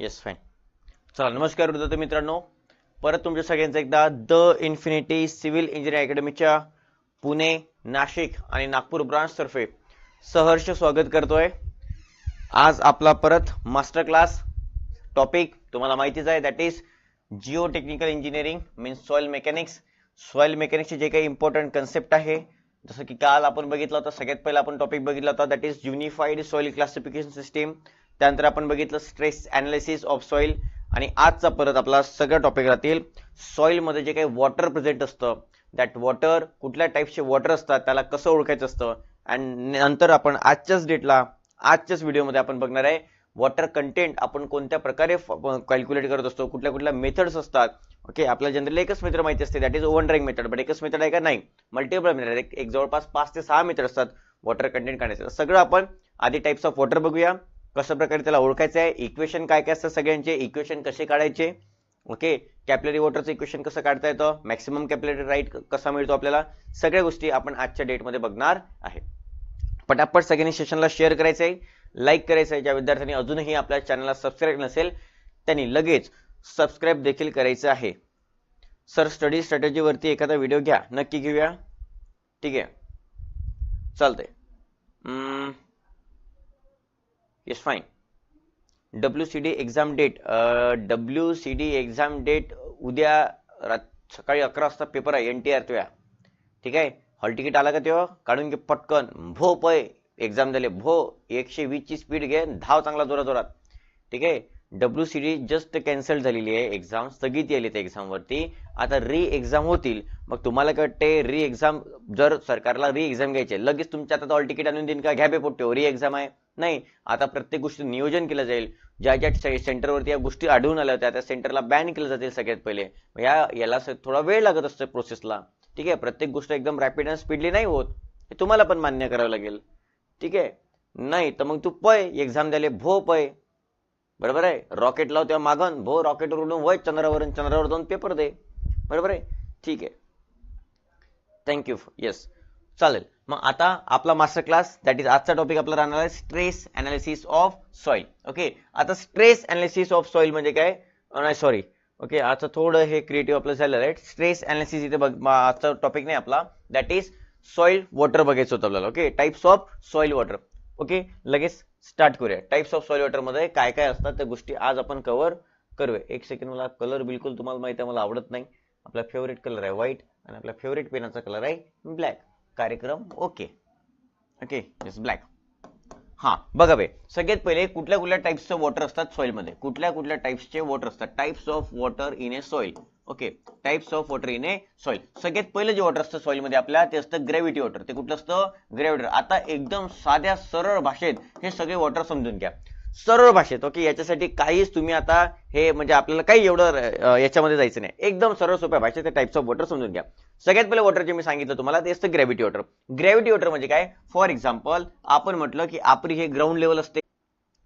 Yes fine चला नमस्कार विद्यार्थी मित्रांनो. परत तुमच्या सगळ्यांचं एकदा द इन्फिनिटी सिव्हिल इंजिनिअरिंग अकॅडमीच्या पुणे नाशिक आणि नागपूर ब्रांच तर्फे सहर्ष स्वागत करतोय. आज आपला परत मास्टर क्लास टॉपिक तुम्हाला माहितीच आहे that is geotechnical engineering means soil mechanics soil मेकॅनिक्सचे जे काही इम्पॉर्टंट कन्सेप्ट आहे जसं की काल आपण बघितलं होतं सगळ्यात पहिला आपण टॉपिक बघितला होता that is unified soil classification system त्यानंतर आपण बघितलं स्ट्रेस अनालिसिस ऑफ सॉइल आणि आजचा परत आपला सगळ्या टॉपिक राहतील. सॉइलमध्ये जे काही वॉटर प्रेझेंट असतं दॅट वॉटर कुठल्या टाईपचे वॉटर असतात त्याला कसं ओळखायचं असतं? अँड नंतर आपण आजच्याच डेटला आजच्याच व्हिडिओमध्ये आपण बघणार आहे वॉटर कंटेंट आपण कोणत्या प्रकारे कॅल्क्युलेट करत असतो कुठल्या कुठल्या मेथड्स असतात. ओके आपल्याला जनरली एकच मेथड माहिती असते that is oven drying method but एकच मेथड आहे का? नाही. मल्टिपल मेथड एक, जवळपास पाच ते सहा मेथड असतात वॉटर कंटेंट काढायचं सगळं आपण आधी टाईप्स ऑफ वॉटर बघूया. कशा प्रकारे त्याला ओळखायचं आहे इक्वेशन काय काय असतं सगळ्यांचे इक्वेशन कसे काढायचे? ओके कॅपलरी वॉटरचं इक्वेशन कसं काढता येतं? मॅक्सिमम कॅपलरी राईट कसा मिळतो आपल्याला? सगळ्या गोष्टी आपण आजच्या डेटमध्ये बघणार आहे. पटापट सगळ्यांनी सेशनला शेअर करायचं आहे. लाईक करायचं आहे. ज्या विद्यार्थ्यांनी अजूनही आपल्या चॅनलला सबस्क्राईब नसेल त्यांनी लगेच सबस्क्राईब देखील करायचं आहे. सर स्टडी स्ट्रॅटेजीवरती एखादा व्हिडिओ घ्या. नक्की घेऊया. ठीक आहे? चालतंय. Is fine. WCD C D exam date W C D exam date उद्या रात सकाळी अकरा वाजता पेपर आहे एन टी आर तुया ठीक आहे? हॉल तिकीट आला का तेव्हा? काढून घे पटकन. भो पय. एक्झाम झाले भो. एकशे वीस ची स्पीड घे धाव चांगला जोरात जोरात ठीक आहे? W C D just cancel झालेली आहे एक्झाम स्थगित आली त्या एक्झामवरती आता री एक्झाम होतील. मग तुम्हाला काय वाटते री एक्झाम जर सरकारला री एक्झाम घ्यायचे लगेच तुमच्या आता हॉल तिकीट आणून देईन का? घ्या बे पोट्टे. री एक्झाम आहे. नाही आता प्रत्येक गोष्टी नियोजन केलं जाईल. ज्या ज्या सेंटरवरती या गोष्टी आढळून आल्या होत्या त्या सेंटरला बॅन केलं जातील सगळ्यात पहिले. या याला थोडा वेळ लागत असतो प्रोसेसला ठीक आहे प्रत्येक गोष्ट एकदम रॅपिड अँड स्पीडली नाही होत. हे तुम्हाला पण मान्य करावं लागेल. ठीक आहे? नाही तर मग तू पय एक्झाम द्याले भो पय. बरोबर आहे? रॉकेट लाव तेव्हा मागन भो रॉकेट उडून वय चंद्रावर चंद्रावर जाऊन पेपर दे. बरोबर आहे? ठीक आहे. थँक्यू येस चालेल. मग आता आपला मास्टर क्लास दॅट इज आजचा टॉपिक आपला राहणार आहे stress analysis of soil okay आता स्ट्रेस अनालिसिस ऑफ सॉइल म्हणजे काय? नाही सॉरी ओके आता थोडं हे क्रिएटिव्ह आपलं झालं राईट स्ट्रेस अनालिसिस इथे बघ आजचा टॉपिक नाही आपला. दॅट इज सॉइल वॉटर बघायचं होतं आपल्याला. Okay types of soil water okay लगेच स्टार्ट करूया. टाइप्स ऑफ सॉइल वॉटरमध्ये काय काय असतात त्या गोष्टी आज आपण कव्हर करूया. एक सेकंड मला कलर बिलकुल तुम्हाला माहिती आहे मला आवडत नाही. आपला फेवरेट कलर आहे व्हाईट आणि आपला फेवरेट पेनाचा कलर आहे ब्लॅक कार्यक्रम ओके ओके येस ब्लॅक हा बघा बे सगळ्यात पहिले कुठल्या कुठल्या टाइप्सचं वॉटर असतात सॉइलमध्ये? कुठल्या कुठल्या टाइप्सचे वॉटर असतात? Types of water in a soil okay types of water in a soil सगळ्यात पहिलं जे वॉटर असतं सॉइलमध्ये आपल्या ते असतं ग्रॅव्हिटी वॉटर ते कुठलं असतं? ग्रॅव्हिटी आता एकदम साध्या सरळ भाषेत हे सगळे वॉटर समजून घ्या. सरळ भाषेत ओके? याच्यासाठी काहीच तुम्ही आता हे म्हणजे आपल्याला काही एवढं याच्यामध्ये जायचं नाही. एकदम सरळ सोप्या भाषेत ते टाइप्स ऑफ वॉटर समजून घ्या. सगळ्यात पहिले वॉटर जे मी सांगितलं तुम्हाला ते असतं ग्रॅव्हिटी वॉटर ग्रॅव्हिटी वॉटर म्हणजे काय? फॉर एक्झाम्पल आपण म्हटलं की आपली हे ग्राउंड लेवल असते.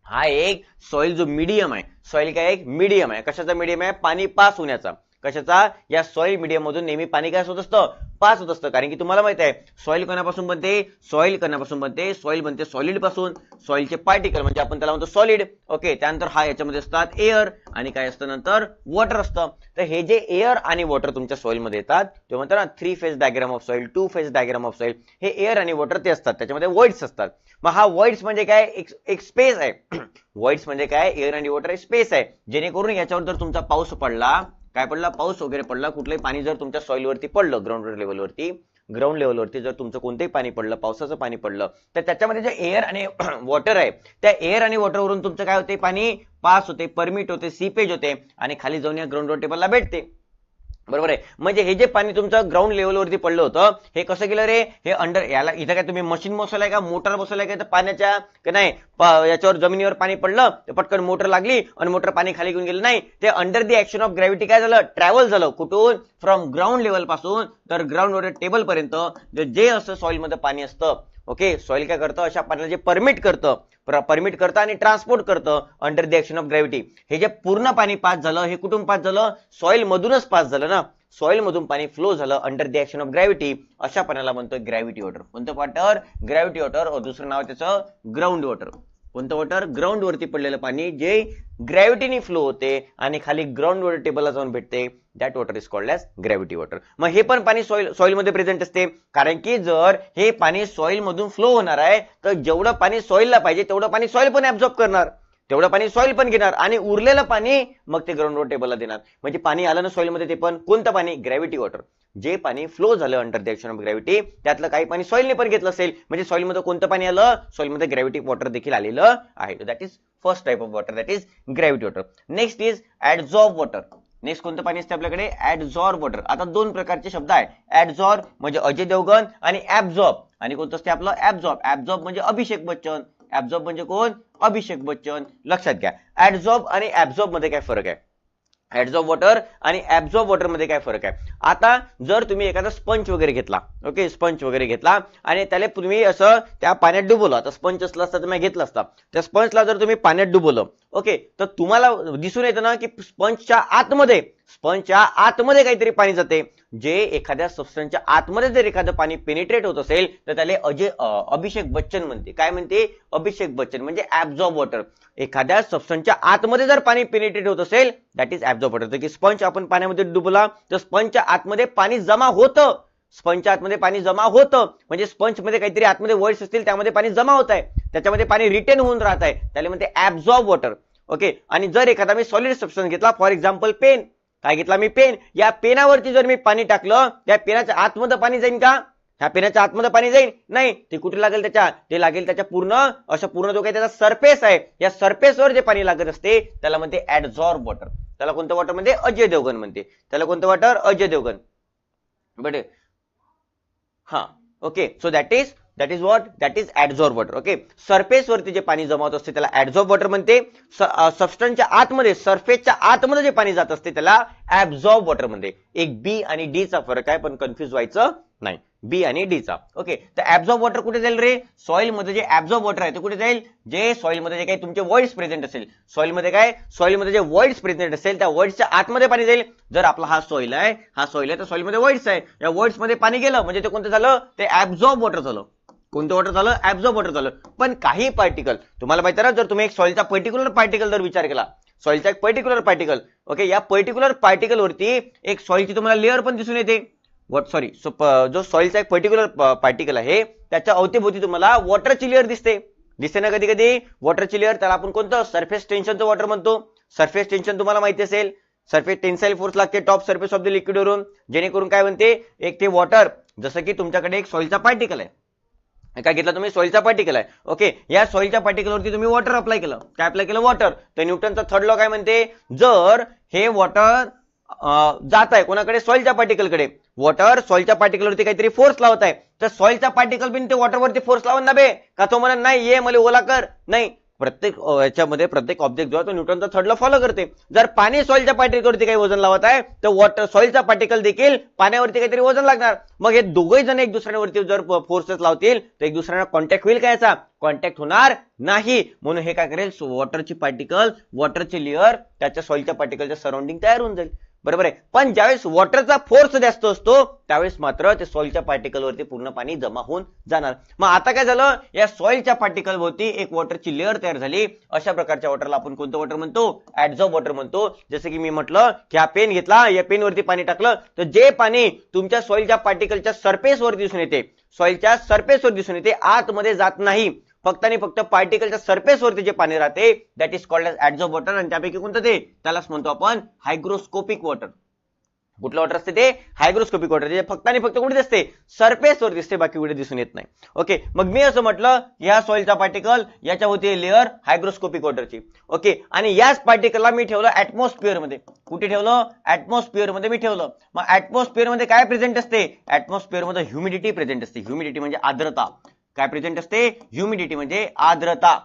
हा एक सॉइल जो मीडियम आहे. सॉइल काय? एक मीडियम आहे. कशाचा मीडियम आहे? पाणी पास होण्याचा. कशाचा? या सॉइल मीडियम मधून नेहमी पाणी काय होत असतं? पास होत असतं. कारण की तुम्हाला माहीत आहे सॉइल कणापासून बनते? सॉइल कणापासून बनते? सॉइल बनते सॉलिडपासून. सॉइलचे पार्टिकल म्हणजे आपण त्याला म्हणतो सॉलिड ओके त्यानंतर हा याच्यामध्ये असतात एअर आणि काय असतं नंतर? वॉटर असतं. तर हे जे एअर आणि वॉटर तुमच्या सॉइलमध्ये येतात ते म्हणतात ना three phase diagram of soil two phase diagram of soil हे एअर आणि वॉटर ते असतात. त्याच्यामध्ये वॉइड्स असतात. मग हा वॉइड्स म्हणजे काय? एक, एक स्पेस आहे. वॉइड्स म्हणजे काय? एअर आणि वॉटर स्पेस आहे. जेणेकरून याच्यावर जर तुमचा पाऊस पडला काय पडला? पाऊस वगैरे पडला. कुठलंही पाणी जर तुमच्या सॉइल वरती पडलं ग्राउंड लेवलवरती ग्राउंड लेवलवरती जर तुमचं कोणतंही पाणी पडलं पावसाचं पाणी पडलं तर त्याच्यामध्ये जे एअर आणि वॉटर आहे त्या एअर आणि वॉटरवरून तुमचं काय होते? पाणी पास होते परमिट होते सीपेज होते आणि खाली जाऊन या ग्राउंड टेबलला भेटते. बरोबर आहे. म्हणजे हे जे पाणी तुमचं ग्राउंड लेवलवरती पडलं होतं हे कसं केलं रे? हे अंडर याला इथं काय तुम्ही मशीन बसवलाय का? मोटर बसवलाय का? तर पाण्याच्या का नाही याच्यावर जमिनीवर पाणी पडलं तर पटकन मोटर लागली आणि मोटर पाणी खाली घेऊन गेलं. नाही ते under the action of gravity काय झालं? ट्रॅव्हल झालं. कुठून? फ्रॉम ग्राउंड लेवलपासून तर ग्राउंड वॉटर टेबल पर्यंत जे- जे असं सॉइलमध्ये पाणी असतं ओके सॉइल काय करतं? अशा पाण्याला जे परमिट करतं परमिट करतं आणि ट्रान्सपोर्ट करतं under the action of gravity हे जे पूर्ण पाणी पास झालं हे कुठून पास झालं? सॉइल मधूनच पास झालं ना. सॉइल मधून पाणी फ्लो झालं under the action of gravity अशा पाण्याला म्हणतो ग्रॅव्हिटी वॉटर कोणतं वॉटर ग्रॅव्हिटी वॉटर दुसरं नाव त्याचं ग्राउंड वॉटर कोणतं वॉटर ग्राउंड वरती पडलेलं पाणी जे ग्रॅव्हिटीने फ्लो होते आणि खाली ग्राउंड वॉटर टेबलला जाऊन भेटते that water is called as gravity water मग हे पण पाणी सॉइल सॉइलमध्ये प्रेझेंट असते. कारण की जर हे पाणी सॉइल मधून फ्लो होणार आहे तर जेवढं पाणी सॉइलला पाहिजे तेवढं पाणी सॉइल पण ऍब्झॉर्ब करणार. तेवढं पाणी सॉइल पण घेणार आणि उरलेलं पाणी मग ते ग्राउंड वॉटर टेबलला देणार. म्हणजे पाणी आलं ना सॉइलमध्ये ते पण कोणतं पाणी? ग्रॅव्हिटी वॉटर जे पाणी फ्लो झालं under the action of gravity त्यातलं काही पाणी सॉइलने पण घेतलं असेल. म्हणजे सॉईलमध्ये कोणतं पाणी आलं? सॉईलमध्ये ग्रॅव्हिटी वॉटर देखील आलेलं आहे. That is first type of water that is gravity water next is adsorb water next कोणतं पाणी असते आपल्याकडे? ऍडझॉर्ब वॉटर आता दोन प्रकारचे शब्द आहे ऍडझॉर्ब म्हणजे अजय देवगण आणि ऍबझॉर्ब आणि कोणतं असते आपलं? ऍबझॉर्ब ऍबझॉर्ब म्हणजे अभिषेक बच्चन. ऍबझॉर्ब म्हणजे कोण? अभिषेक बच्चन लक्षात घ्या. ऍडझॉर्ब आणि ऍब्झॉर्बमध्ये काय फरक आहे? ऍडझॉर्ब वॉटर आणि ऍब्झॉर्ब वॉटरमध्ये काय फरक आहे? आता जर तुम्ही एखादा स्पंच वगैरे घेतला ओके स्पंच वगैरे घेतला आणि त्याला तुम्ही असं त्या पाण्यात डुबवलं आता स्पंच असला असता तुम्ही घेतलं असता. त्या स्पंचला जर तुम्ही पाण्यात डुबवलं ओके तर तुम्हाला दिसून येतं ना की स्पंचच्या आतमध्ये स्पंचच्या आतमध्ये काहीतरी पाणी जाते. जे एखाद्या सबस्टन्सच्या आतमध्ये जर एखादं पाणी पेनिट्रेट होत असेल तर त्याला अजय अभिषेक बच्चन म्हणते. काय म्हणते? अभिषेक बच्चन म्हणजे ऍब्झॉर्ब वॉटर एखाद्या सबस्टन्सच्या आतमध्ये जर पाणी पेनिट्रेट होत असेल दॅट इज ऍब्झॉर्ब वॉटर तर की स्पंच आपण पाण्यामध्ये डुबला तर स्पंचच्या आतमध्ये पाणी जमा होतं. स्पंचच्या आतमध्ये पाणी जमा होतं. म्हणजे स्पंच मध्ये काहीतरी आतमध्ये वर्ड्स असतील त्यामध्ये पाणी जमा होत आहे. त्याच्यामध्ये पाणी रिटेन होऊन राहत आहे. त्याला म्हणते ऍब्झॉर्ब वॉटर ओके आणि जर एखादा मी सॉलिड सबस्टन्स घेतला फॉर एक्झाम्पल पेन काय घेतला मी? पेन. या पेनावरती जर मी पाणी टाकलं त्या पेनाच्या आतमध्ये पाणी जाईल का? ह्या पेनाच्या आतमध्ये पाणी जाईल नाही. ते कुठे लागेल त्याच्या? ते लागेल त्याच्या पूर्ण असं पूर्ण जो काही त्याचा सरफेस आहे या सरफेसवर जे पाणी लागत असते त्याला म्हणते ऍडझॉर्ब वॉटर त्याला कोणतं वॉटर म्हणते? अजय देवगण म्हणते. त्याला कोणतं वॉटर अजय देवगण. बट हा. Okay so that is that is what that is adsorb water okay surface वरती जे पाणी जमावत असते त्याला ऍडझॉर्ब वॉटर म्हणते. सबस्टन्सच्या आतमध्ये सरफेसच्या आतमध्ये जे पाणी जात असते त्याला ऍब्झॉर्ब वॉटर म्हणते. एक बी आणि डी चा फरक आहे पण कन्फ्युज व्हायचं नाही. बी आणि डी चा ओके तर ऍब्झॉर्ब वॉटर कुठे जाईल रे? सॉइलमध्ये जे ऍब्झॉर्ब वॉटर आहे ते कुठे जाईल? जे सॉइलमध्ये जे काही तुमचे वर्ड्स प्रेझेंट असेल. सॉइलमध्ये काय? सॉइलमध्ये जे वर्ड्स प्रेझेंट असेल त्या वर्ड्सच्या आतमध्ये पाणी जाईल. जर आपला हा सॉइल आहे हा सॉइल आहे तर सॉइलमध्ये वर्ड्स आहे. या वर्ड्समध्ये पाणी गेलं म्हणजे ते कोणतं झालं? ते ऍब्झॉर्ब वॉटर झालं. कोणतं वॉटर झालं ऍब्झॉर्ब वॉटर झालं पण काही पार्टिकल तुम्हाला माहिती आहे ना जर तुम्ही एक सॉइलचा पर्टिक्युलर पार्टिकल जर विचार केला सॉइलचा एक पर्टिक्युलर पार्टिकल ओके या पर्टिक्युलर पार्टिकल वरती एक सॉइलची तुम्हाला लेअर पण दिसून येते. वॉट सॉरी जो सॉइलचा एक पर्टिक्युलर पार्टिकल आहे त्याच्या अवतीभोवती तुम्हाला वॉटरची लेअर दिसते. दिसते ना कधी कधी? वॉटरची लेअर त्याला आपण कोणतं? सरफेस टेन्शनचं वॉटर म्हणतो. सरफेस टेन्शन तुम्हाला माहिती असेल. सरफेस टेन्साईल फोर्स लागते top surface of the liquid वरून. जेणेकरून काय म्हणते एक ते वॉटर जसं की तुमच्याकडे एक सॉइलचा पार्टिकल आहे. काय घेतला तुम्ही? सॉइलचा पार्टिकल आहे. ओके या सॉईलच्या पार्टिकलवरती तुम्ही वॉटर अप्लाय केलं. काय अप्लाय केलं? वॉटर तर न्यूटनचा थर्ड लॉ काय म्हणते? जर हे वॉटर जात आहे कोणाकडे? सॉइलच्या पार्टिकलकडे वॉटर सॉइलच्या पार्टिकलवरती काहीतरी फोर्स लावत आहे. तर सॉईलचा पार्टिकल बिन ते वॉटरवरती फोर्स लावून ना बे का तो म्हणत नाही ये मला ओला कर. नाही. प्रत्येक याच्यामध्ये प्रत्येक ऑब्जेक्ट जो आहे तो न्यूटनचा थर्डला फॉलो करते. जर पाणी सॉइलच्या पार्टिकलवरती काही वजन लावत आहे तर वॉटर सॉइलचा पार्टिकल देखील पाण्यावरती काहीतरी वजन लागणार. मग हे दोघही जण एक दुसऱ्यावरती जर फोर्सेस लावतील तर एक दुसऱ्यांना कॉन्टॅक्ट होईल का याचा? कॉन्टॅक्ट होणार नाही. म्हणून हे काय करेल? वॉटरची पार्टिकल वॉटरची लेअर त्याच्या सॉइलच्या पार्टिकलच्या सराउंडिंग तयार होऊन जाईल. बरोबर आहे. पण ज्यावेळेस वॉटरचा फोर्स जास्त असतो त्यावेळेस मात्र ते सॉइलच्या पार्टिकलवरती पूर्ण पाणी जमा होऊन जाणार. मग आता काय झालं? या सॉइलच्या पार्टिकल वरती एक वॉटरची लेअर तयार झाली. अशा प्रकारच्या वॉटरला आपण कोणतं वॉटर म्हणतो? ऍडझॉर्ब वॉटर म्हणतो. जसं की मी म्हटलं की हा पेन घेतला या पेन वरती पाणी टाकलं तर जे पाणी तुमच्या सॉइलच्या पार्टिकलच्या सरफेसवर दिसून येते सॉइलच्या सरफेसवर दिसून येते आतमध्ये जात नाही. फक्त आणि फक्त पार्टिकलच्या सरफेस वरती जे पाणी राहते that is called as adsorb water आणि त्यापैकी कोणतं ते? त्यालाच म्हणतो आपण हायग्रोस्कोपिक वॉटर कुठलं वॉटर असते ते? हायग्रोस्कोपिक वॉटर जे फक्त आणि फक्त कुठे दिसते सरफेस वर दिसते बाकी कुठे दिसून येत नाही. ओके मग मी असं म्हटलं या सॉइलचा पार्टिकल याच्या होती लेअर हायग्रोस्कोपिक वॉटरची ओके आणि याच पार्टिकलला मी ठेवलं ऍटमॉस्फिअरमध्ये. कुठे ठेवलं? ऍटमॉस्फिअरमध्ये मी ठेवलं. मग ऍटमॉस्फिअरमध्ये काय प्रेझेंट असते? ऍटमॉस्फिअरमध्ये ह्युमिडिटी प्रेझेंट असते. ह्युमिडिटी म्हणजे आर्द्रता. काय प्रेझेंट असते? ह्युमिडिटी म्हणजे आर्द्रता.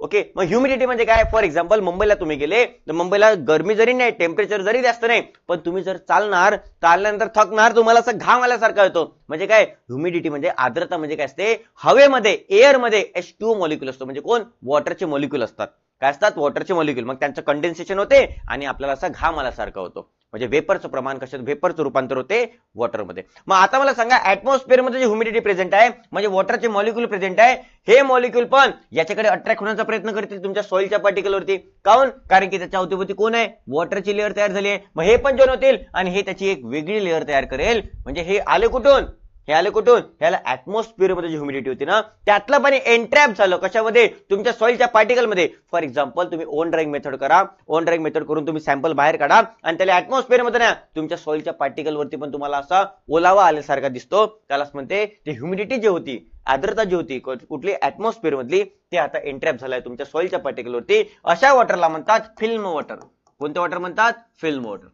ओके मग ह्युमिडिटी म्हणजे काय? फॉर एक्झाम्पल मुंबईला तुम्ही गेले तर मुंबईला गरमी जरी नाही टेम्परेचर जरी जास्त नाही पण तुम्ही जर चालणार चालल्यानंतर थकणार तुम्हाला असं घाम आल्यासारखा येतो म्हणजे काय? ह्युमिडिटी म्हणजे आर्द्रता म्हणजे काय असते? हवेमध्ये एअरमध्ये एच टू मॉलिक्युल असतो. म्हणजे कोण? वॉटरचे मॉलिक्युल असतात. काय असतात? वॉटरचे मॉलिक्यूल मग त्यांचं कंडेन्सेशन होते आणि आपल्याला असा घाम आल्यासारखा होतो. म्हणजे वेपरचं प्रमाण कशात? वेपरचं रूपांतर होते वॉटरमध्ये मग आता मला सांगा ऍटमॉस्फिअरमध्ये जे ह्युमिडिटी प्रेझेंट आहे म्हणजे वॉटरचे मॉलिक्युल प्रेझेंट आहे हे मॉलिक्यूल पण याच्याकडे अट्रॅक्ट होण्याचा प्रयत्न करतील तुमच्या सॉइलच्या पार्टिकलवरती काऊन कारण की त्याच्या अवतीभोवती कोण आहे? वॉटरची लेअर तयार झाली आहे. मग हे पण जॉईन होतील आणि हे त्याची एक वेगळी लेअर तयार करेल. म्हणजे हे आले कुठून? हे आले कुठून? ह्याला ऍटमॉस्फिअरमध्ये जी ह्युमिडिटी होती ना त्यातलं पाणी एन्ट्रॅप झालं. कशामध्ये? तुमच्या सॉइलच्या पार्टिकलमध्ये. फॉर एक्झाम्पल तुम्ही ओन ड्राईंग मेथड करा. ओन ड्राईंग मेथड करून तुम्ही सॅम्पल बाहेर काढा आणि त्याला ऍटमॉस्फिअरमध्ये ना तुमच्या सॉइलच्या पार्टिकल वरती पण तुम्हाला असा ओलावा आल्यासारखा दिसतो. त्यालाच म्हणते ते ह्युमिडिटी जी होती आर्द्रता जी होती कुठली ऍटमॉस्फिअर मधली ते आता एन्ट्रॅप झालाय तुमच्या सॉइलच्या पार्टिकल वरती. अशा वॉटरला म्हणतात फिल्म वॉटर कोणत्या वॉटर म्हणतात? फिल्म वॉटर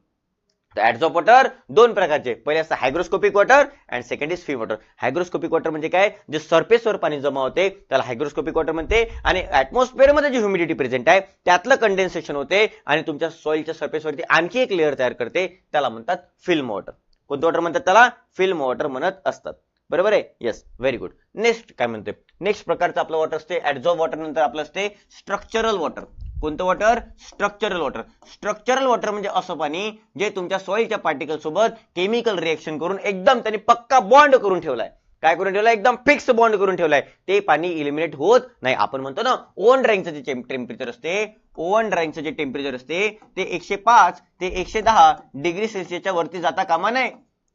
तर वॉटर दोन प्रकारचे. पहिले असतं hygroscopic water and second is free water hygroscopic water म्हणजे काय? जे सरफेसवर पाणी जमा होते त्याला हायग्रोस्कोपिक वॉटर म्हणते आणि ऍटमॉस्फिअरमध्ये जी ह्युमिडिटी प्रेझेंट आहे त्यातलं कंडेन्सेशन होते आणि तुमच्या सॉइलच्या सरफेसवरती आणखी एक लेअर तयार करते त्याला म्हणतात फिल्म वॉटर कोणतं वॉटर म्हणतात त्याला? फिल्म वॉटर म्हणत असतात. बरोबर आहे? येस व्हेरी गुड नेक्स्ट काय म्हणते नेक्स्ट प्रकारचं आपलं वॉटर असते ऍडझॉब वॉटर नंतर आपलं असते स्ट्रक्चरल वॉटर कोणतं water structural water structural water म्हणजे असं पाणी जे तुमच्या सॉइलच्या पार्टिकल सोबत केमिकल रिएक्शन करून एकदम त्यांनी पक्का बॉन्ड करून ठेवलाय. काय करून ठेवलाय? एकदम फिक्स बॉन्ड करून ठेवलाय. ते पाणी इलिमिनेट होत नाही. आपण म्हणतो ना ओन ड्राईंगचं जे टेम्परेचर असते ओवन ड्राईंगचं जे टेम्परेचर असते ते एकशे पाच ते एकशे दहा डिग्री सेल्सिअसच्या वरती जाता कामा नये.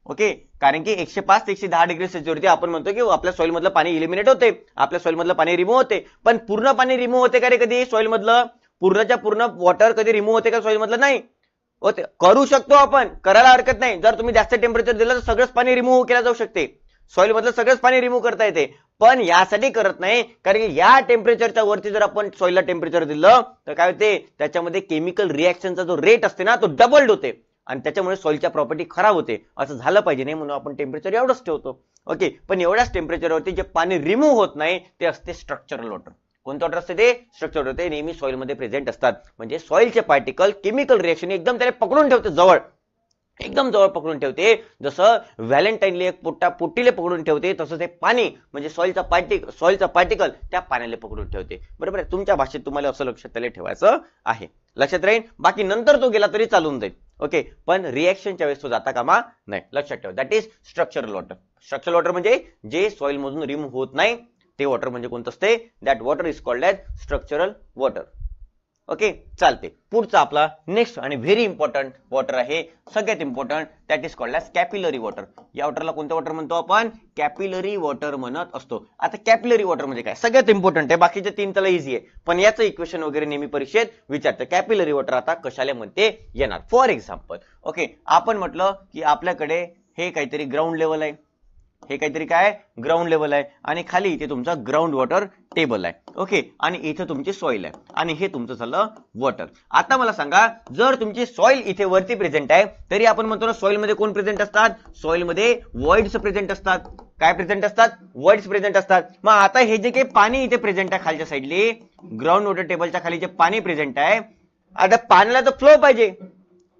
ओके कारण की एकशे पाच ते एकशे दहा डिग्री सेल्सिअसवरती आपण म्हणतो की आपल्या सॉइल मधलं पाणी इलिमिनेट होते. आपल्या सॉइल मधलं पाणी रिमूव्ह होते. पण पूर्ण पाणी रिमूव्ह होते का रे कधी? सॉइल मधलं? पूर्णच्या पूर्ण वॉटर कधी रिमूव्ह होते का सॉइल मधलं? नाही. होते. करू शकतो आपण. करायला हरकत नाही. जर तुम्ही जास्त टेम्परेचर दिलं तर सगळंच पाणी रिमूव्ह केलं जाऊ शकते. सॉइल मधलं सगळंच पाणी रिमूव्ह करता येते. पण यासाठी करत नाही कारण की या टेम्परेचरच्या वरती जर आपण सॉइलला टेम्परेचर दिलं तर काय होते? त्याच्यामध्ये केमिकल रिॲक्शनचा जो रेट असते ना तो डबल्ड होते. आणि त्याच्यामुळे सॉइलच्या प्रॉपर्टी खराब होते. असं झालं पाहिजे. नाही म्हणून आपण टेम्परेचर एवढंच ठेवतो. ओके पण एवढ्याच टेम्परेचरवरती जे पाणी रिमूव्ह होत नाही ते असते स्ट्रक्चरल वॉटर कोणतं वॉटर असते ते स्ट्रक्चर वॉटर ते नेहमी सॉइलमध्ये प्रेझेंट असतात. म्हणजे सॉइलचे पार्टिकल केमिकल रिएक्शन एकदम त्याने पकडून ठेवते जवळ. एकदम जवळ पकडून ठेवते. जसं व्हॅलेंटाईनले एक पोट्टा पोटीले पकडून ठेवते तसं ते पाणी म्हणजे सॉइलचा पार्टिक सॉइलचा पार्टिकल त्या पाण्याला पकडून ठेवते. बरोबर आहे? तुमच्या भाषेत तुम्हाला असं लक्षात त्याला ठेवायचं आहे. लक्षात राहील बाकी नंतर तो गेला तरी चालून जाईल. ओके? पण रिएक्शनच्या वेळेस तो जाता कामा नाही. लक्षात ठेवा. That is structural water structural water म्हणजे जे सॉइल मधून रिमूव्ह होत नाही ते वॉटर म्हणजे कोणतं असते? That water is called as structural water okay चालते. पुढचा आपला नेक्स्ट आणि व्हेरी इम्पॉर्टंट वॉटर आहे. सगळ्यात important that is called as capillary water या वॉटरला कोणतं वॉटर म्हणतो आपण? कॅपिलरी वॉटर म्हणत असतो. आता कॅपिलरी वॉटर म्हणजे काय? सगळ्यात इम्पॉर्टंट आहे. बाकीचे तीन त्याला इझी आहे. पण याचं इक्वेशन वगैरे नेहमी परीक्षेत विचारतं. कॅपिलरी वॉटर आता कशाला म्हणते? येणार. फॉर एक्झाम्पल ओके आपण म्हटलं की आपल्याकडे हे काहीतरी ग्राउंड लेवल आहे. हे काहीतरी काय? ग्राउंड लेवल आहे. आणि खाली इथे तुमचा ग्राउंड वॉटर टेबल आहे. ओके आणि इथे तुमची सॉइल आहे. आणि हे तुमचं झालं वॉटर आता मला सांगा जर तुमची सॉइल इथे वरती प्रेझेंट आहे तरी आपण म्हणतो ना सॉइलमध्ये कोण प्रेझेंट असतात? सॉइलमध्ये वॉइड्स प्रेझेंट असतात. काय प्रेझेंट असतात? वर्ड्स प्रेझेंट असतात. मग आता हे जे काही पाणी इथे प्रेझेंट आहे खालच्या साईडली ग्राउंड वॉटर टेबलच्या खाली जे पाणी प्रेझेंट आहे आता पाण्याला तर फ्लो पाहिजे.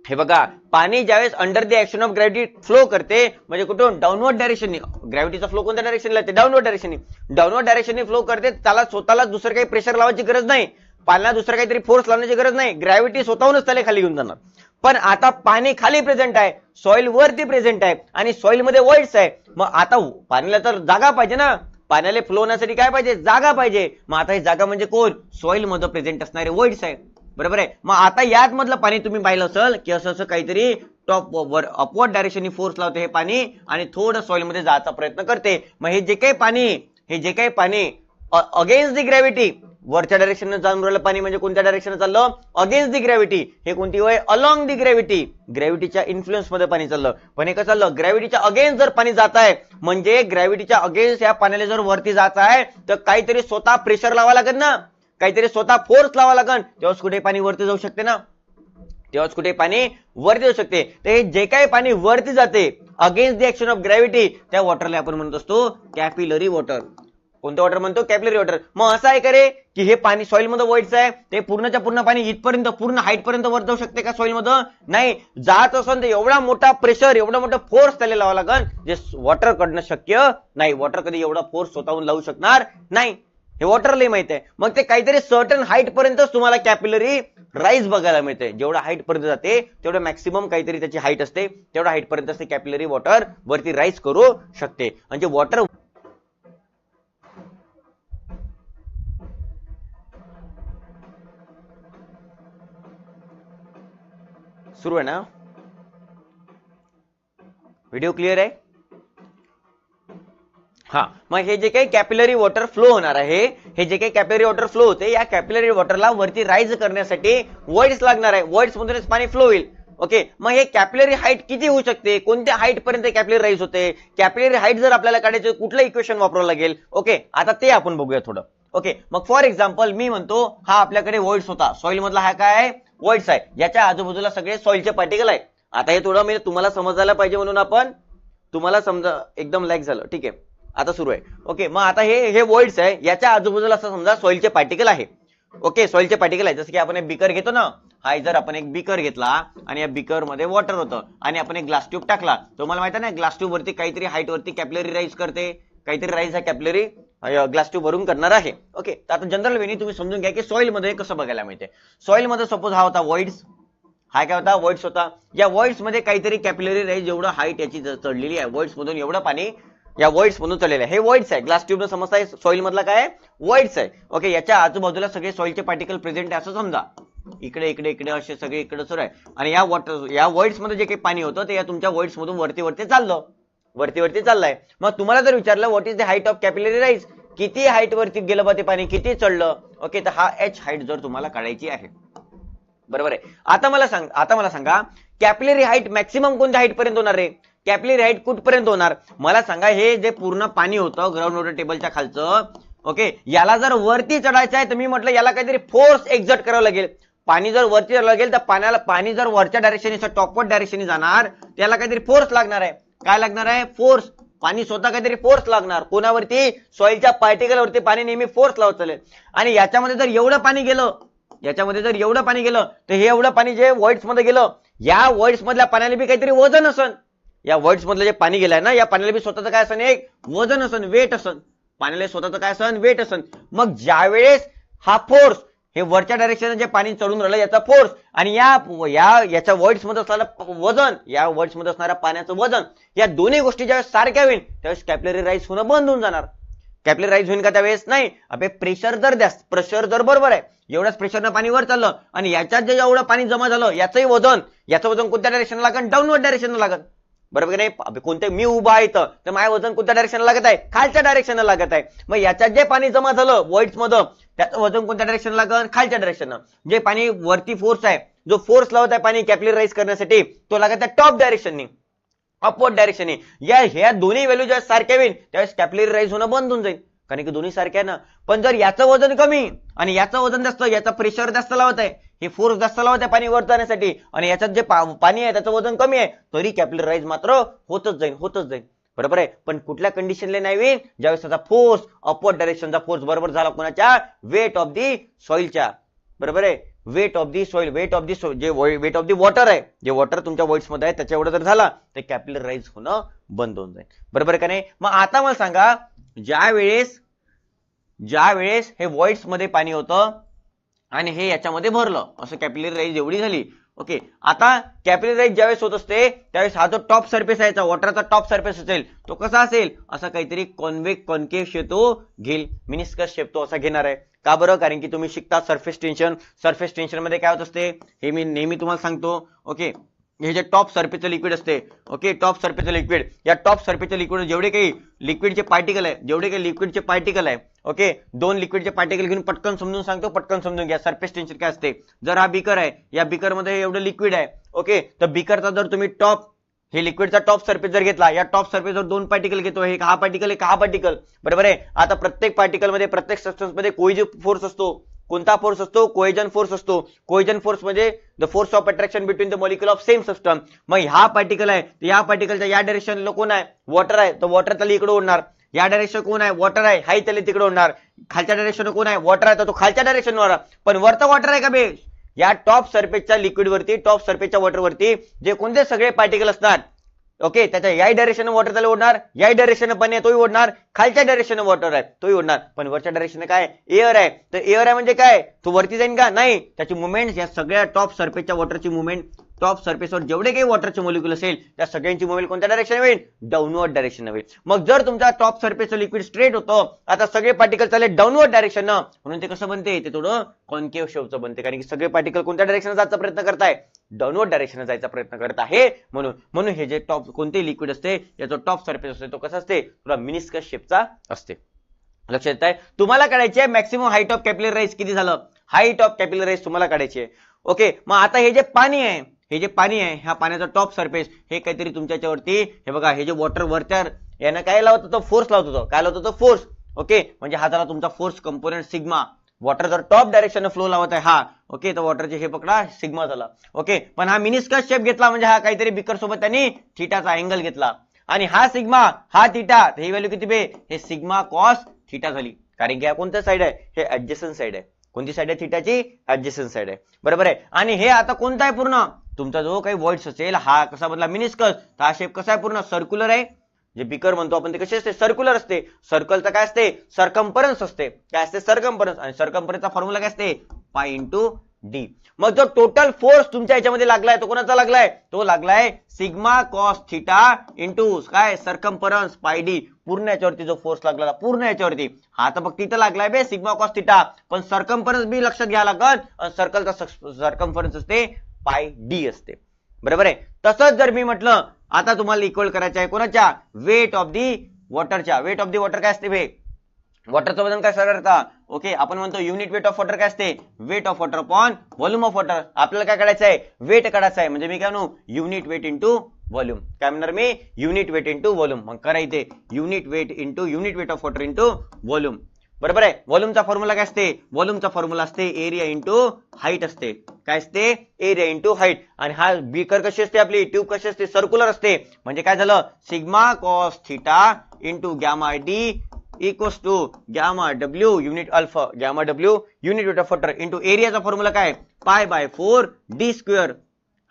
हे बघा पाणी ज्यावेळेस under the action of gravity flow करते म्हणजे कुठून? डाऊनवर्ड डायरेक्शन ग्रॅव्हिटीचा फ्लो कोणत्या डायरेक्शनला येते? डाऊनवर्ड डायरेक्शननी डाऊनवर्ड डायरेक्शन फ्लो करते त्याला स्वतःला दुसरं काही प्रेशर लावायची गरज नाही. पाण्याला दुसरं काहीतरी फोर्स लावण्याची गरज नाही. ग्रॅव्हिटी स्वतःहूनच त्याला खाली घेऊन जाणार. पण आता पाणी खाली प्रेझेंट आहे सॉइल वरती प्रेझेंट आहे आणि सॉइलमध्ये वर्ड्स आहे. मग आता पाण्याला तर जागा पाहिजे ना. पाण्याला फ्लो होण्यासाठी काय पाहिजे? जागा पाहिजे. मग आता ही जागा म्हणजे कोण? सॉइलमध्ये प्रेझेंट असणारे वर्ड्स आहे बरोबर आहे? मग आता यात मधलं पाणी तुम्ही पाहिलं असेल की असं असं काहीतरी टॉप वर अपवर्ड डायरेक्शननी फोर्स लावते हे पाणी आणि थोडं सॉइलमध्ये जायचा प्रयत्न करते. मग हे जे काही पाणी हे जे काही पाणी अगेन्स्ट दी ग्रॅव्हिटी वरच्या डायरेक्शन जाऊन राहिलं पाणी म्हणजे कोणत्या डायरेक्शन चाललं? अगेन्स्ट दी ग्रॅव्हिटी हे कोणती वय? अलॉंग दी ग्रॅव्हिटी ग्रॅव्हिटीच्या इन्फ्लुएन्समध्ये पाणी चाललं. पण हे कसं चाललं? ग्रॅव्हिटीच्या अगेन्स्ट जर पाणी जात आहे म्हणजे ग्रॅव्हिटीच्या अगेन्स्ट या पाण्याला जर वरती जात आहे तर काहीतरी स्वतः प्रेशर लावा लागेल ना? काहीतरी स्वतः फोर्स लावा लागेल तेव्हाच कुठे पाणी वरती जाऊ शकते ना. तेव्हाच कुठे पाणी वरती जाऊ शकते. तर हे जे काही पाणी वरती जाते against the action of gravity त्या वॉटरला आपण म्हणत असतो कॅपिलरी वॉटर कोणतं वॉटर म्हणतो? कॅपिलरी वॉटर मग असं आहे का रे की हे पाणी सॉइलमध्ये व्हायचं आहे ते पूर्णच्या पूर्ण पाणी इथपर्यंत पूर्ण हाईट पर्यंत वर जाऊ शकते का सॉइलमध्ये नाही. जात असून तर एवढा मोठा प्रेशर एवढा मोठा फोर्स त्याला लावा लागेल जे वॉटर कडनं शक्य नाही. वॉटर कधी एवढा फोर्स स्वतःहून लावू शकणार नाही. हे वॉटरलाही माहीत आहे. मग ते काहीतरी सर्टन हाईट पर्यंतच तुम्हाला कॅपिलरी राईज बघायला मिळते. जेवढं हाईट पर्यंत जाते तेवढं मॅक्सिमम काहीतरी त्याची हाईट असते. तेवढ्या हाईट पर्यंत ते कॅपिलरी वॉटर वरती राईज करू शकते. म्हणजे वॉटर सुरू आहे ना? व्हिडिओ क्लिअर आहे? हा. मग हे जे काही कॅपिलरी वॉटर फ्लो होणार आहे हे जे काही कॅपिलरी वॉटर फ्लो होते या कॅपिलरी वॉटरला वरती राईज करण्यासाठी वर्ड्स लागणार आहे. वर्ड्स मधूनच पाणी फ्लो होईल. ओके मग हे कॅपिलरी हाईट किती होऊ शकते? कोणत्या हाईट पर्यंत कॅपिलरी राईज होते? कॅपिलरी हाईट जर आपल्याला काढायचं कुठलं इक्वेशन वापरावं लागेल? ओके आता ते आपण बघूया थोडं. ओके मग फॉर एक्झाम्पल मी म्हणतो हा आपल्याकडे वर्ड्स होता. सॉइल मधला हा काय आहे? वर्ड्स आहे. याच्या आजूबाजूला सगळे सॉइलचे पार्टिकल आहे. आता हे थोडं म्हणजे तुम्हाला समजायला पाहिजे म्हणून आपण तुम्हाला समजा एकदम लॅक झालं. ठीक आहे. आता सुरू आहे. ओके मग आता हे हे वर्ड्स आहे याच्या आजूबाजूला असं समजा सॉइलचे पार्टिकल आहे. ओके सॉइलचे पार्टिकल आहे. जसं की आपण एक बिकर घेतो ना हा जर आपण एक बिकर घेतला आणि या बिकरमध्ये वॉटर होतं आणि आपण एक ग्लास ट्यूब टाकला तुम्हाला माहिती आहे ना ग्लास ट्यूब वरती काहीतरी हाईट वरती कॅपलरी राईज करते. काहीतरी राईज हा कॅपलरी ग्लास ट्यूब भरून करणार आहे. ओके तर आता जनरल वेनी तुम्ही समजून घ्या की सॉइलमध्ये कसं बघायला मिळते. सॉइलमध्ये सपोज हा होता वॉइड्स हा काय होता? वॉइड्स होता. या वॉइड्समध्ये काहीतरी कॅपिलरी राईज एवढं हाईट याची चढलेली आहे. वॉइड्स मधून एवढं पाणी या वर्ड्स मधून चाललेले आहे. हे वर्ड्स आहे. ग्लास ट्यूब समजता सॉइल मधला काय वर्ड्स आहे. ओके याच्या आजूबाजूला सगळे सॉइलचे पार्टिकल प्रेझेंट आहे असं समजा. इकडे इकडे इकडे असे सगळे इकडे सुरू आहे. आणि या वॉटर या वर्ड्समध्ये जे काही पाणी होतं ते या तुमच्या वर्ड्स मधून वरती वरती चाललं. वरती वरती चाललंय. मग तुम्हाला जर विचारलं what is the height of capillary rise किती हाईट वरती गेलं बा ते पाणी? किती चढलं? ओके तर हा एच हाईट जर तुम्हाला काढायची आहे. बरोबर आहे. आता मला सांग आता मला सांगा कॅपिलरी हाईट मॅक्सिमम कोणत्या हाईट पर्यंत होणार रे? कॅपिलरी राईट कुठपर्यंत होणार? मला सांगा हे जे पूर्ण पाणी होतं ग्राउंड वॉटर टेबलच्या खालचं ओके याला जर वरती चढायचं आहे तर मी म्हटलं याला काहीतरी फोर्स एक्झर्ट करावं लागेल. पाणी जर वरती चढायला लागेल तर पाण्याला पाणी जर वरच्या डायरेक्शन टॉपवर्ड डायरेक्शन जाणार त्याला काहीतरी फोर्स लागणार आहे. काय लागणार आहे? फोर्स पाणी स्वतः काहीतरी फोर्स लागणार. कोणावरती? सॉइलच्या पार्टिकल वरती पाणी नेहमी फोर्स लावत चालेल. आणि याच्यामध्ये जर एवढं पाणी गेलं याच्यामध्ये जर एवढं पाणी गेलं तर हे एवढं पाणी जे वर्ड्समध्ये गेलं या वर्ड्स मधल्या पाण्याला बी काहीतरी वजन असन. या वर्ड्स मधलं जे पाणी गेलंय ना या पाण्याला बी स्वतःचं काय असन? एक वजन असन वेट असन. पाण्याला स्वतःचं काय असन? वेट असन. मग ज्यावेळेस हा फोर्स हे वरच्या डायरेक्शन जे पाणी चढून राहिलं याचा फोर्स आणि या या याच्या वर्ड्समध्ये असणारं वजन या वर्ड्समध्ये असणाऱ्या पाण्याचं वजन या दोन्ही गोष्टी ज्यावेळेस सारख्या होईल त्यावेळेस कॅपिलरी राईज होणं बंद होऊन जाणार. कॅपिलरी राईज होईल का त्यावेळेस? नाही. अबे प्रेशर जर द्यास प्रेशर जर बरोबर आहे एवढ्याच प्रेशरनं पाणी वर चाललं आणि याच्यात जे एवढं पाणी जमा झालं याचंही वजन याचं वजन कोणत्या डायरेक्शन लागत डाऊनवर्ड डायरेक्शन लागत बरोबर की नाही? कोणते? मी उभा आहे इथं. तर माझ्या वजन कोणत्या डायरेक्शन लागत आहे? खालच्या डायरेक्शनला लागत आहे. मग याच्यात जे पाणी जमा झालं वर्ड्समध्ये त्याचं वजन कोणत्या डायरेक्शन लागत खालच्या डायरेक्शन जे पाणी वरती फोर्स आहे जो फोर्स लावत आहे पाणी कॅपिलरी राईज करण्यासाठी तो लागत आहे टॉप डायरेक्शननी अपवर्ड डायरेक्शनने या ह्या दोन्ही व्हॅल्यू ज्या सारख्या होईल त्यावेळेस कॅपलरी राईज होणं बंद होऊन जाईल. कारण की दोन्ही सारख्या ना. पण जर याचं वजन कमी आणि याचं वजन जास्त याचा प्रेशर जास्त लावत आहे हे फोर्स जास्त लावत आहे पाणी वर जाण्यासाठी. आणि याच्यात जे पाणी आहे त्याचं वजन कमी आहे तरी कॅपिलरी राईज मात्र होतच जाईल होतच जाईल. बरोबर आहे? पण कुठल्या कंडिशनला नाही होईल? ज्यावेळेस त्याचा फोर्स अपवर्ड डायरेक्शनचा फोर्स बरोबर झाला कोणाच्या? वेट ऑफ दी सॉइलच्या बरोबर आहे? Weight of the soil weight of the जे वेट ऑफ दी वॉटर आहे जे वॉटर तुमच्या वर्ड्समध्ये आहे त्याच्या एवढं जर झाला तर कॅपिलर राईज होणं बंद होऊन जाईल. बरोबर आहे का नाही? मग आता मला सांगा ज्या वेळेस ज्या वेळेस हे वॉइड्समध्ये पाणी होतं आणि हे याच्यामध्ये भरलं. असं कॅपिलरी राईज एवढी झाली ओके आता कॅपिलरी राईज ज्यावेळेस होत असते त्यावेळेस हा जो टॉप सर्फेस आहे वॉटरचा टॉप सर्फेस असेल तो कसा असेल? असा काहीतरी कॉन्वेक कॉन्केव शेतो घेईल. मिनिस्कस शेपतो असा घेणार आहे. का बरं? कारण की तुम्ही शिकता सर्फेस टेन्शन सर्फेस टेन्शनमध्ये काय होत असते? हे मी नेहमी तुम्हाला सांगतो ओके हे जे टॉप सरफेसचं लिक्विड असते ओके टॉप सरफेसचं लिक्विड या टॉप सरफेसच्या लिक्विड जेवढे काही लिक्विडचे पार्टिकल आहे जेवढे काही लिक्विडचे पार्टिकल आहे ओके दोन लिक्विडचे पार्टिकल घेऊन पटकन समजून सांगतो पटकन समजून घ्या. सर्फेस टेन्शन काय असते? जर हा बिकर आहे या बिकरमध्ये एवढं लिक्विड आहे ओके तर बिकरचा जर तुम्ही टॉप हे लिक्विडचा टॉप सर्फेस जर घेतला या टॉप सर्फेसवर दोन पार्टिकल घेतो हे हा पार्टिकल एक हा पार्टिकल बरोबर आहे? आता प्रत्येक पार्टिकलमध्ये प्रत्येक सबस्टन्समध्ये मध्ये जो फोर्स असतो कोणता फोर्स असतो? कोएजन फोर्स असतो. कोएजन फोर्स म्हणजे the force of attraction between the molecule of same system मग ह्या पार्टिकल आहे. तर या पार्टिकलच्या या डायरेक्शनला कोण आहे? वॉटर आहे. तर वॉटर त्याला इकडे ओढणार. या डायरेक्शन कोण आहे? वॉटर आहे. हाही त्याला तिकडे ओढणार. खालच्या डायरेक्शन कोण आहे? वॉटर आहे. तर तो खालच्या डायरेक्शन वर. पण वरचा वॉटर आहे का बे या टॉप सर्फेसच्या लिक्विड वरती टॉप सर्फेसच्या वॉटर वरती जे कोणते सगळे पार्टिकल असतात? ओके त्याच्या याही डायरेक्शन वॉटर त्याला ओढणार याही डायरेक्शन पाणी आहे तोही ओढणार खालच्या डायरेक्शन वॉटर आहे तोही ओढणार. पण वरच्या डायरेक्शन काय? एअर आहे. तर एअर आहे म्हणजे काय? तो वरती जाईन का? नाही. त्याची मुवमेंट या सगळ्या टॉप सर्फेसच्या वॉटरची मुवमेंट टॉप सर्फेसवर जेवढे काही वॉटरचे मोलिक्युल असेल त्या सगळ्यांची मोबाईल कोणत्या डायरेक्शन होईल? डाऊनवर्ड डायरेक्शन होईल. मग जर तुमचा टॉप सरफेसचं लिक्विड स्ट्रेट होतं आता सगळे पार्टिकल चालले डाऊनवर्ड डायरेक्शन म्हणून ते कसं बनते? ते थोडं कॉन्केव्ह शेवचं बनते. कारण की सगळे पार्टिकल कोणत्या डायरेक्शन जायचा प्रयत्न करताय? डाऊनवर्ड डायरेक्शन जायचा प्रयत्न करत आहे. म्हणून म्हणून हे जे टॉप कोणते लिक्विड असते याचा टॉप सर्फेस असते तो कसा असते? थोडा मिनिस्कस शेपचा असते. लक्षात येत आहे तुम्हाला काढायचे आहे maximum height of capillary rise किती झालं? हाईट ऑफ कॅपिलर राईस तुम्हाला काढायची आहे. ओके मग आता हे जे पाणी आहे हे जे पाणी आहे ह्या पाण्याचा टॉप सरफेस हे काहीतरी तुमच्यावरती हे बघा हे जे वॉटर वरच्या यानं काय लावत होतं? फोर्स लावत होतं. काय लावत होतं? फोर्स ओके म्हणजे हा झाला तुमचा फोर्स कंपोनेंट सिग्मा वॉटर जर टॉप डायरेक्शन फ्लो लावत आहे हा. ओके तर वॉटरचे हे पकडा सिग्मा झाला. ओके पण हा मिनिस्कस शेप घेतला म्हणजे हा काहीतरी बिकर सोबत त्यांनी थिटाचा अँगल घेतला. आणि हा सिग्मा हा थिटा ही व्हॅल्यू किती बे? हे सिग्मा कॉस थिटा झाली. कारण की हा कोणत्या साईड आहे? हे ऍडजस्टन साईड आहे. कोणती साईड आहे? थिटाची ऍडजस्टन साईड आहे. बरोबर आहे? आणि हे आता कोणता आहे पूर्ण? तुमचा जो काही वर्ड्स असेल हा कसा बनला मिनिस्कस तर हा शेप कसा आहे पूर्ण? सर्क्युलर आहे. जे बिकर म्हणतो आपण ते कसे असते? सर्क्युलर असते. सर्कलचा काय असते? सरकम्परन्स असते. काय असते? सरकम्परन्स आणि सरकम्परन्सचा फॉर्म्युला काय असते? पाय इंटू डी मग जो टोटल फोर्स तुमच्या याच्यामध्ये लागलाय तो कोणाचा लागलाय? तो लागलाय सिग्मा कॉस थिटा इंटू काय? सरकम्परन्स पाय डी पूर्ण याच्यावरती जो फोर्स लागला पूर्ण याच्यावरती. हा तर फक्त तिथं लागलाय बे सिग्मा कॉस थिटा पण सरकम्परन्स बी लक्षात घ्यायला लागत सर्कलचा सरकम्फरन्स असते पाय डी असते. बरोबर आहे? तसंच जर मी म्हटलं आता तुम्हाला इक्वल करायचं आहे कोणाच्या? वेट ऑफ दी वॉटरच्या वेट ऑफ दी वॉटर काय असते बे? वॉटरचं वजन काय करता. ओके आपण म्हणतो युनिट वेट ऑफ वॉटर काय असते? Weight of water upon volume of water आपल्याला काय काढायचं आहे? वेट काढायचं आहे. म्हणजे मी काय म्हणू? युनिट वेट इंटू व्हॉल्यूम काय म्हणणार मी? युनिट वेट इंटू व्हॉल्यूम मग करा इथे. Unit weight into unit weight of water into volume बरोबर आहे? व्हॉल्यूमचा फॉर्म्युला काय असते? व्हॉल्यूमचा फॉर्म्युला असते एरिया इंटू हाईट असते. काय असते? एरिया इंटू हाईट आणि हा बीकर कशी असते आपली? ट्यूब कशी असते? सर्क्युलर असते. म्हणजे काय झालं? Sigma cos theta into gamma D equals to gamma W unit alpha gamma W unit weight of water into एरियाचा formula काय? Pi by four D square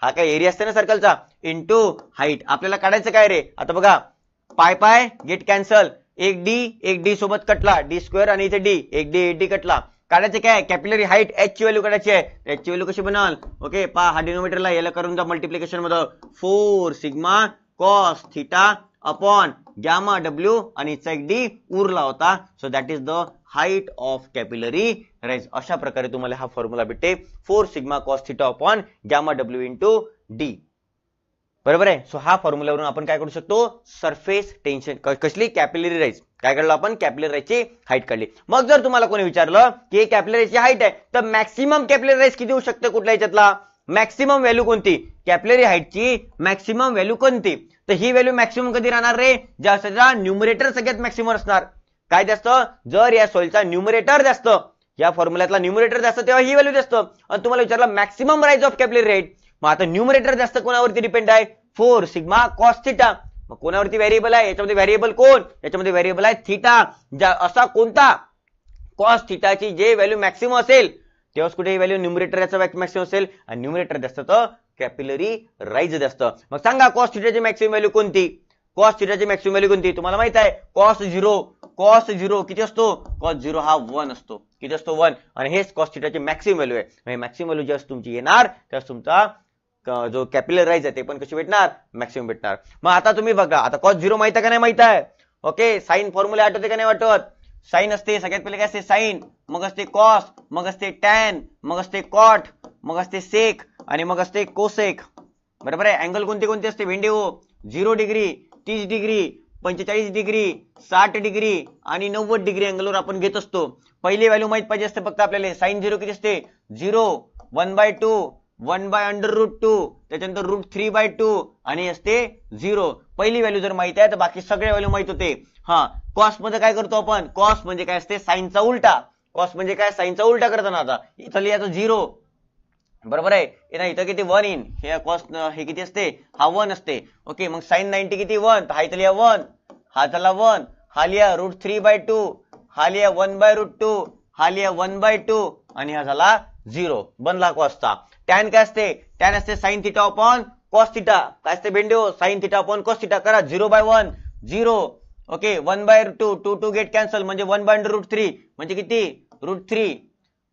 हा काय एरिया असते ना सर्कलचा इंटू हाईट आपल्याला काढायचं काय रे? आता बघा. पाय पाय गेट कॅन्सल एक डी एक डी सोबत कटला. डी स्क्वेअर आणि इथे डी एक डी एक डी कटला. काढायचे काय? कॅपिलरी हाईट एच ची व्हॅल्यू काढायची आहे. एच ची व्हॅल्यू कशी बनाल? ओके पा हा डिनोमीटरला याला करून जा मल्टिप्लिकेशनमध्ये four sigma cos theta upon gamma W आणि एक डी उरला होता. So that is the height of capillary raise अशा प्रकारे तुम्हाला हा फॉर्म्युला भेटते. Four sigma cos theta upon gamma W into D बरोबर आहे? सो हा फॉर्म्युलावरून आपण काय करू शकतो? सरफेस टेन्शन कसली? कॅपिलरी राईज काय काढलं आपण? कॅपिलरी राईजची हाईट काढली. मग जर तुम्हाला कोणी विचारलं की कॅपिलरीची हाईट आहे तर मॅक्सिमम कॅपिलरी राईज किती होऊ शकते कुठल्या याच्यातला मॅक्सिमम व्हॅल्यू कोणती? कॅपिलरी हाईटची मॅक्सिमम व्हॅल्यू कोणती? तर ही व्हॅल्यू मॅक्सिमम कधी राहणार रे? ज्या न्युमरेटर सगळ्यात मॅक्सिमम असणार. काय जास्त? जर या सॉइलचा न्युमरेटर जास्त या फॉर्म्युल्यातला न्युमरेटर जास्त तेव्हा ही व्हॅल्यू जास्त. आणि तुम्हाला विचारलं maximum rise of capillary rate मग आता न्यूमरेटर जास्त कोणावरती डिपेंड आहे? फोर सिग्मा कॉस थिटा मग कोणावरती व्हेरिएबल आहे? याच्यामध्ये व्हेरिएबल कोण? याच्यामध्ये व्हेरिएबल आहे थिटा असा कोणता? कॉस थिटाची जे व्हॅल्यू मॅक्सिमम असेल तेव्हाच कुठे व्हॅल्यू न्युमरेटर याचा मॅक्सिमम असेल. आणि न्युमरेटर जास्त तर कॅपिलरी राईज जास्त. मग सांगा कॉस थिटाची मॅक्सिमम व्हॅल्यू कोणती? कॉस थिटाची मॅक्सिमम व्हॅल्यू कोणती? तुम्हाला माहीत आहे कॉस झिरो कॉस झिरो किती असतो? कॉस झिरो हा वन असतो. किती असतो? वन आणि हेच कॉस थिटाची मॅक्सिमम व्हॅल्यू आहे. मॅक्सिमम व्हॅल्यू जस्ट तुमची येणार त्यास तुमचा जो कॅपिलर राईज आहे ते पण कशी भेटणार? मॅक्सिमम भेटणार. मग आता तुम्ही बघा आता कॉस्ट झिरो माहिती का नाही माहीत आहे? ओके साईन फॉर्म्युला आठवते का नाही वाटत साईन असते सगळ्यात पहिले काय असते? साईन मग असते कॉस मग असते टॅन मग असते कॉट मग असते सेक आणि मग असते कोसेक बरोबर आहे? अँगल कोणते कोणते असते? भेंडे हो. झिरो डिग्री तीस डिग्री पंचेचाळीस डिग्री साठ डिग्री आणि नव्वद डिग्री अँगलवर आपण घेत असतो. पहिली व्हॅल्यू माहीत पाहिजे असते फक्त आपल्याला. साईन झिरो किती असते? Zero one by two one by under root two त्याच्यानंतर रूट थ्री बाय टू आणि असते झिरो. पहिली व्हॅल्यू जर माहिती आहे तर बाकी सगळे व्हॅल्यू माहीत होते. हा कॉस्टमध्ये काय करतो आपण? कॉस्ट म्हणजे काय असते? साईनचा उलटा. कॉस्ट म्हणजे काय? साईनचा उलटा करताना आता. इथं लिहायचं झिरो. बरोबर आहे? ना इथं किती? One in. हे कॉस्ट हे किती असते? हा वन असते. ओके मग साईन नाईन्टी किती? वन. हा इथं लिहा वन. हा झाला वन. हा लिहा रूट थ्री बाय टू. हा लिहा वन बाय रूट टू. हा लिहा वन बाय टू. आणि हा झाला झिरो. बनला कॉस्टचा टॅन काय असते टॅन असते sine theta upon cos theta काय असते बेंडिओ sine theta upon cos theta करा zero by one zero okay one by two two two get cancel म्हणजे one by under root three म्हणजे किती root three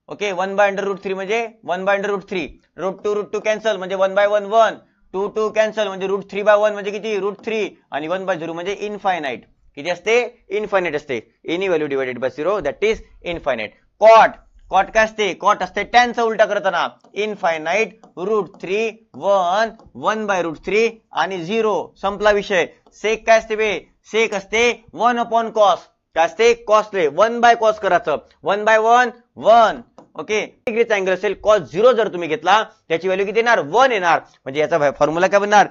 okay one by under root three म्हणजे one by under root three root two root two cancel म्हणजे one by one one two two cancel म्हणजे root three by one म्हणजे किती root three आणि one by zero म्हणजे infinite किती असते infinite असते any value divided by zero that is infinite cot cot काय असते कॉट असते टेनचा उलटा करताना infinite root three one one by root three आणि झिरो संपला विषय. सेक काय असते बे? सेक असते वन अपॉन कॉस काय असते? कॉसले वन बाय कॉस करायचं. One by one one okay डिग्रीचा अँगल असेल कॉस झिरो जर तुम्ही घेतला त्याची व्हॅल्यू किती येणार? वन येणार. म्हणजे याचा फॉर्म्युला काय बनणार?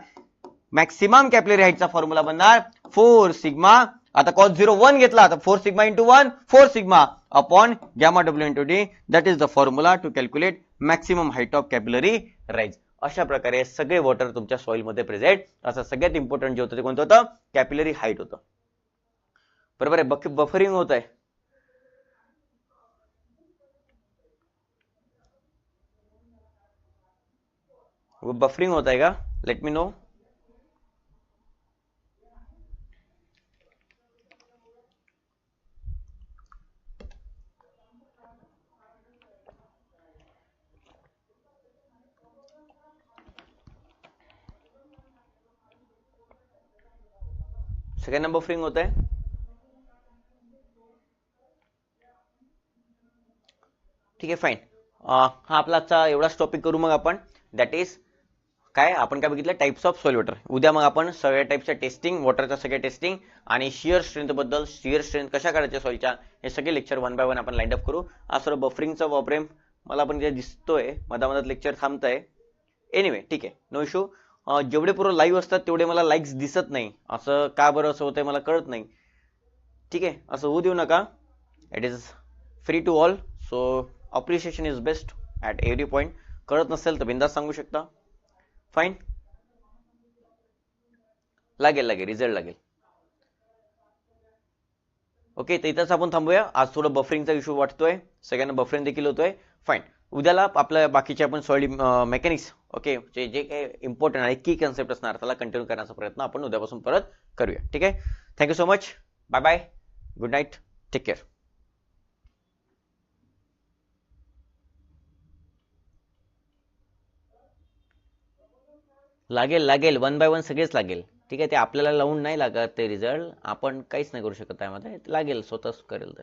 मॅक्सिमम कॅपलरी हाईटचा फॉर्म्युला बनणार. फोर सिग्मा आता कॉस झिरो वन घेतला तर four sigma into one four sigma upon gamma W into D that is the formula to calculate maximum height of capillary rise अशा प्रकारे सगळे वॉटर तुमच्या सॉइलमध्ये present असं सगळ्यात इम्पॉर्टंट जे होतं ते कोणतं होतं? कॅपिलरी हाईट होतं. बरोबर आहे? बफरिंग होत आहे बफरिंग होत आहे का? लेट मी नो सगळ्यांना बफरिंग होता है ठीक आहे फाईन हा आपला आजचा एवढाच टॉपिक करू मग आपण. दॅट इज काय? आपण काय बघितलं? टाइप्स ऑफ सॉइल वॉटर उद्या मग आपण सगळ्या टाइपच्या टेस्टिंग वॉटरच्या सगळ्या टेस्टिंग आणि शिअर स्ट्रेंथबद्दल शिअर स्ट्रेंथ कशा काढायच्या सॉइलच्या हे सगळे लेक्चर वन बाय वन आपण लाईन अप करू. आज सर्व बफरिंगचा वापरेम मला पण जे दिसतोय मधामधात लेक्चर थांबतंय. एनिवे ठीक आहे. नो इशू जेवढे पूर्ण लाईव्ह असतात तेवढे मला लाईक्स दिसत नाही. असं का बरं असं होतंय मला कळत नाही. ठीक आहे असं होऊ देऊ नका. It is free to all so appreciation is best at every point कळत नसेल तर बिंदास सांगू शकता. फाईन लागेल लागेल रिझल्ट लागेल. ओके तर इथंच आपण थांबूया. आज थोडं बफरिंगचा इश्यू वाटतोय. सगळ्यांना बफरिंग देखील होतोय. फाईन उद्याला आपल्या बाकीचे आपण सॉइल मेकॅनिक्स ओके जे जे काही इम्पॉर्टंट आहे की कन्सेप्ट असणार त्याला कंटिन्यू करण्याचा प्रयत्न आपण उद्यापासून परत करूया. ठीक आहे? Thank you so much bye bye good night take care लागेल लागेल. वन बाय वन सगळेच लागेल. ठीक आहे? ते आपल्याला लावून नाही लागत ते रिझल्ट आपण काहीच नाही करू शकत त्यामध्ये. लागेल स्वतःच करेल तर